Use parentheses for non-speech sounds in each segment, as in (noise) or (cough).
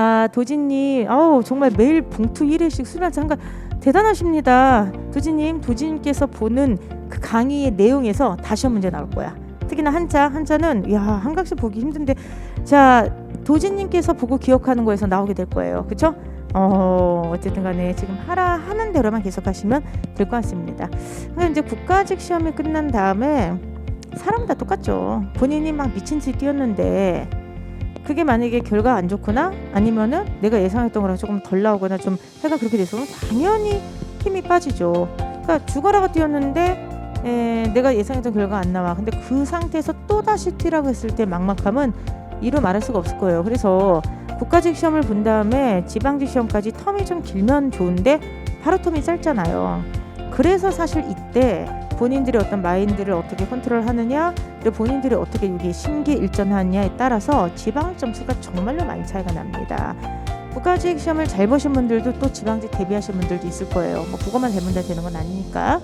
아 도진님, 아우 정말 매일 봉투 1회씩 수련자 한가 대단하십니다. 도진님, 도진님께서 보는 그 강의의 내용에서 다시 한 문제 나올 거야. 특히나 한자, 한자는 야 한각씩 보기 힘든데, 자 도진님께서 보고 기억하는 거에서 나오게 될 거예요. 그렇죠? 어 어쨌든 간에 지금 하라 하는 대로만 계속 하시면 될 것 같습니다. 근데 이제 국가직 시험이 끝난 다음에 사람 다 똑같죠. 본인이 막 미친 듯이 뛰었는데 그게 만약에 결과 안 좋거나 아니면은 내가 예상했던 거랑 조금 덜 나오거나 좀 해가 그렇게 돼서 당연히 힘이 빠지죠. 그러니까 죽어라가 뛰었는데 에, 내가 예상했던 결과 안 나와. 근데 그 상태에서 또 다시 뛰라고 했을 때 막막함은 이루 말할 수가 없을 거예요. 그래서 국가직 시험을 본 다음에 지방직 시험까지 텀이 좀 길면 좋은데 하루 텀이 짧잖아요. 그래서 사실 이때 본인들의 어떤 마인드를 어떻게 컨트롤하느냐 그리고 본인들이 어떻게 여기 심기일전하느냐에 따라서 지방 점수가 정말로 많이 차이가 납니다. 국가직 시험을 잘 보신 분들도 또 지방직 대비하신 분들도 있을 거예요. 뭐 그것만 되면 다 되는 건 아니니까.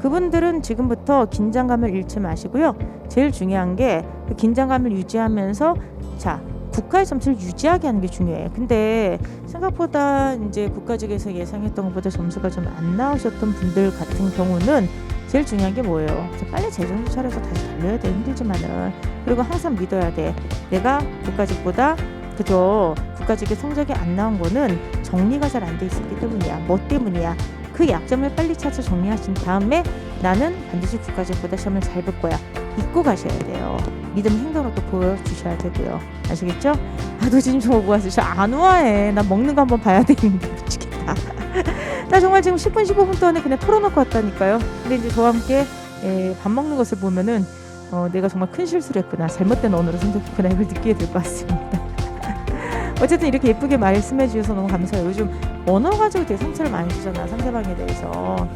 그분들은 지금부터 긴장감을 잃지 마시고요. 제일 중요한 게 그 긴장감을 유지하면서 자 국가의 점수를 유지하게 하는 게 중요해요. 근데 생각보다 이제 국가직에서 예상했던 것보다 점수가 좀 안 나오셨던 분들 같은 경우는 제일 중요한 게 뭐예요? 빨리 재정신 차려서 다시 달려야 돼 힘들지만은 그리고 항상 믿어야 돼. 내가 국가직보다 그저 국가직의 성적이 안 나온 거는 정리가 잘 안 돼 있었기 때문이야. 뭐 때문이야? 그 약점을 빨리 찾아 정리하신 다음에 나는 반드시 국가직보다 시험을 잘 볼 거야. 믿고 가셔야 돼요. 믿음 행동으로 또 보여주셔야 되고요. 아시겠죠? 아, 너 지금 저거 뭐하세요? 저안 우아해. 나 먹는 거 한번 봐야 되는데 미치겠다. (laughs) 나 정말 지금 10분 15분 동안에 그냥 풀어놓고 왔다니까요. 근데 이제 저와 함께 에, 밥 먹는 것을 보면은 어, 내가 정말 큰 실수를 했구나. 잘못된 언어를 선택했구나. (laughs) 이걸 느끼게 될 것 같습니다. (laughs) 어쨌든 이렇게 예쁘게 말씀해 주셔서 너무 감사해요. 요즘 언어 가지고 되게 상처를 많이 주잖아. 상대방에 대해서.